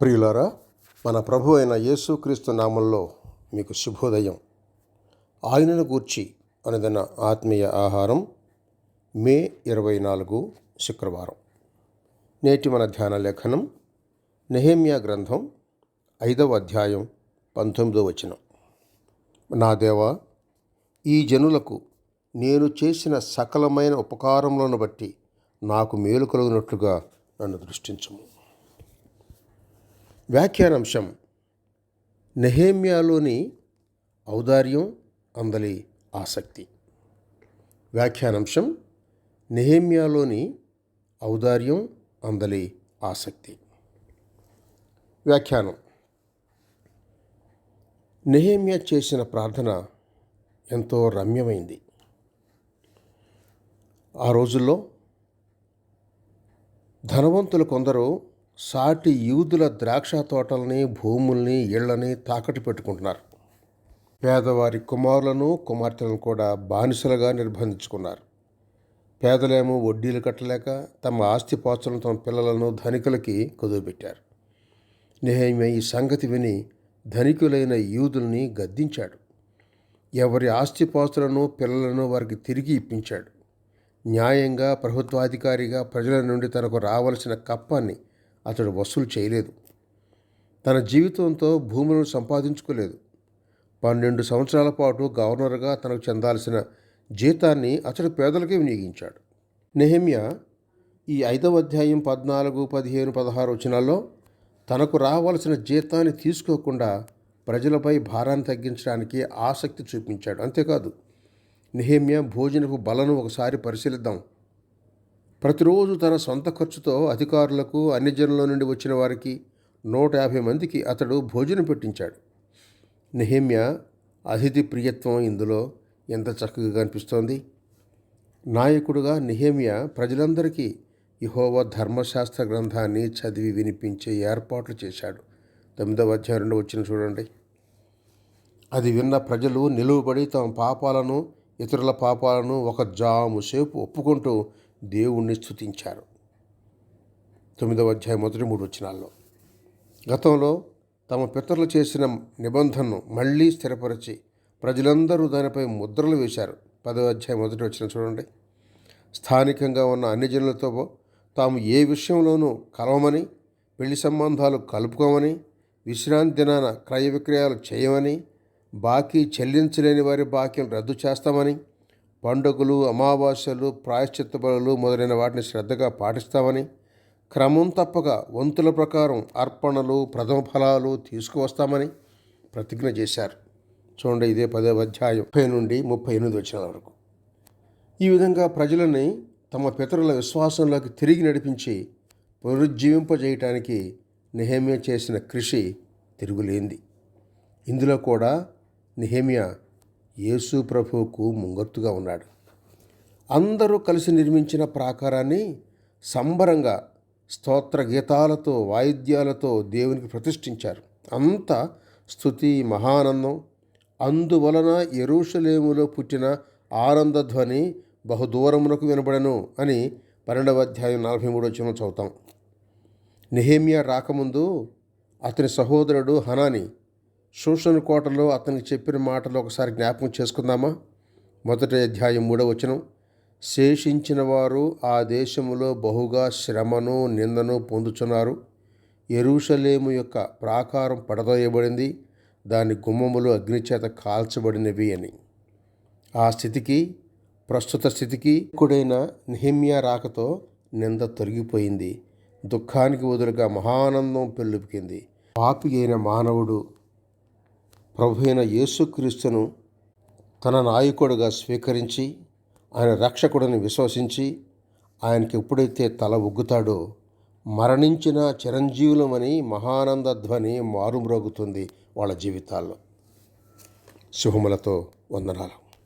ప్రియులారా మన ప్రభు అయిన యేసుక్రీస్తు నామంలో మీకు శుభోదయం. ఆయనను గూర్చి అనేదన్న ఆత్మీయ ఆహారం మే ఇరవై నాలుగు శుక్రవారం. నేటి మన ధ్యాన లేఖనం నెహేమియా గ్రంథం ఐదవ అధ్యాయం పంతొమ్మిదో వచనం. నా దేవా ఈ జనులకు నేను చేసిన సకలమైన ఉపకారములను బట్టి నాకు మేలు కలుగునట్లుగా నన్ను దృష్టించము. వ్యాఖ్యానాంశం నెహేమ్యాలోని ఔదార్యం అందలి ఆసక్తి. వ్యాఖ్యానాంశం నెహేమ్యాలోని ఔదార్యం అందలి ఆసక్తి. వ్యాఖ్యానం నెహేమ్యా చేసిన ప్రార్థన ఎంతో రమ్యమైంది. ఆ రోజుల్లో ధనవంతులు కొందరు సాటి యూదుల ద్రాక్ష తోటల్ని భూముల్ని ఇళ్ళని తాకట్టు పెట్టుకుంటున్నారు. పేదవారి కుమారులను కుమార్తెలను కూడా బానిసలుగా నిర్బంధించుకున్నారు. పేదలేమో వడ్డీలు కట్టలేక తమ ఆస్తిపాస్తులను తమ పిల్లలను ధనికులకి కుదువబెట్టారు నెహేమ్య ఈ సంగతి విని ధనికులైన యూదుల్ని గద్దించాడు. ఎవరి ఆస్తిపాస్తులను పిల్లలను వారికి తిరిగి ఇప్పించాడు. న్యాయంగా ప్రభుత్వాధికారిగా ప్రజల నుండి తనకు రావలసిన కప్పాన్ని అతడు వసూలు చేయలేదు. తన జీవితంతో భూములను సంపాదించుకోలేదు. పన్నెండు సంవత్సరాల పాటు గవర్నర్గా తనకు చెందాల్సిన జీతాన్ని అతడు పేదలకే వినియోగించాడు. నెహమ్య ఈ ఐదవ అధ్యాయం పద్నాలుగు పదిహేను పదహారు వచనాల్లో తనకు రావాల్సిన జీతాన్ని తీసుకోకుండా ప్రజలపై భారాన్ని తగ్గించడానికి ఆసక్తి చూపించాడు. అంతేకాదు నెహమ్య భోజనపు బలను ఒకసారి పరిశీలిద్దాం. ప్రతిరోజు తన సొంత ఖర్చుతో అధికారులకు అన్ని నుండి వచ్చిన వారికి నూట యాభై మందికి అతడు భోజనం పెట్టించాడు. నెహమ్య అతిథి ప్రియత్వం ఇందులో ఎంత చక్కగా కనిపిస్తోంది. నాయకుడుగా నెహేమియా ప్రజలందరికీ యహోవ ధర్మశాస్త్ర గ్రంథాన్ని చదివి వినిపించే ఏర్పాట్లు చేశాడు. తొమ్మిదవ అధ్యాయం రెండు వచ్చిన చూడండి. అది విన్న ప్రజలు నిలువబడి తమ పాపాలను ఇతరుల పాపాలను ఒక జాము సేపు ఒప్పుకుంటూ దేవుణ్ణి స్థుతించారు తొమ్మిదవ అధ్యాయం మొదటి మూడు వచనాల్లో. గతంలో తమ పితరులు చేసిన నిబంధనను మళ్ళీ స్థిరపరిచి ప్రజలందరూ దానిపై ముద్రలు వేశారు. పదవ అధ్యాయం మొదటి వచ్చిన చూడండి. స్థానికంగా ఉన్న అన్ని జనులతో తాము ఏ విషయంలోనూ కలవమని పెళ్ళి సంబంధాలు కలుపుకోమని విశ్రాంతి దినాన క్రయ విక్రయాలు చేయమని బాకీ చెల్లించలేని వారి బాకీలు రద్దు చేస్తామని పండుగలు అమావాస్యలు ప్రాయశ్చిత్త బలు మొదలైన వాటిని శ్రద్ధగా పాటిస్తామని క్రమం తప్పక వంతుల ప్రకారం అర్పణలు ప్రథమ ఫలాలు తీసుకువస్తామని ప్రతిజ్ఞ చేశారు. చూడండి ఇదే పదవ అధ్యాయం ముప్పై నుండి ముప్పై ఎనిమిది వచ్చిన వరకు. ఈ విధంగా ప్రజలని తమ పితరుల విశ్వాసంలోకి తిరిగి నడిపించి పునరుజ్జీవింపజేయటానికి నెహేమియా చేసిన కృషి తిరుగులేంది ఇందులో కూడా నెహేమియా యేసు ప్రభువుకు ముంగర్తుగా ఉన్నాడు. అందరూ కలిసి నిర్మించిన ప్రాకారాన్ని సంబరంగా స్తోత్ర గీతాలతో వాయిద్యాలతో దేవునికి ప్రతిష్ఠించారు. అంత స్థుతి మహానందం. అందువలన ఎరుషలేములో పుట్టిన ఆనందధ్వని బహుదూరమునకు వినబడను అని పన్నెండవ అధ్యాయం నలభై మూడు వచ్చిన చదువుతాం. నెహేమియా రాకముందు అతని సహోదరుడు హనాని శోషణ కోటలో అతనికి చెప్పిన మాటలు ఒకసారి జ్ఞాపకం చేసుకుందామా? మొదటి అధ్యాయం మూడవ వచనం. శేషించిన వారు ఆ దేశములో బహుగా శ్రమను నిందను పొందుచున్నారు. ఎరుషలేము యొక్క ప్రాకారం పడదోయబడింది. దాని గుమ్మములు అగ్నిచేత కాల్చబడినవి అని. ఆ స్థితికి ప్రస్తుత స్థితికి కుడైన నిహిమ్యా రాకతో నింద తొలగిపోయింది. దుఃఖానికి వదులుగా మహానందం పెళ్ళుపికింది పాపి అయిన మానవుడు ప్రభు అయిన యేసుక్రీస్తును తన నాయకుడుగా స్వీకరించి ఆయన రక్షకుడిని విశ్వసించి ఆయనకి ఎప్పుడైతే తల ఉగ్గుతాడో మరణించిన చిరంజీవులమని మహానంద ధ్వని మారుమ్రోగుతుంది వాళ్ళ జీవితాల్లో. శుభములతో వందనాలు.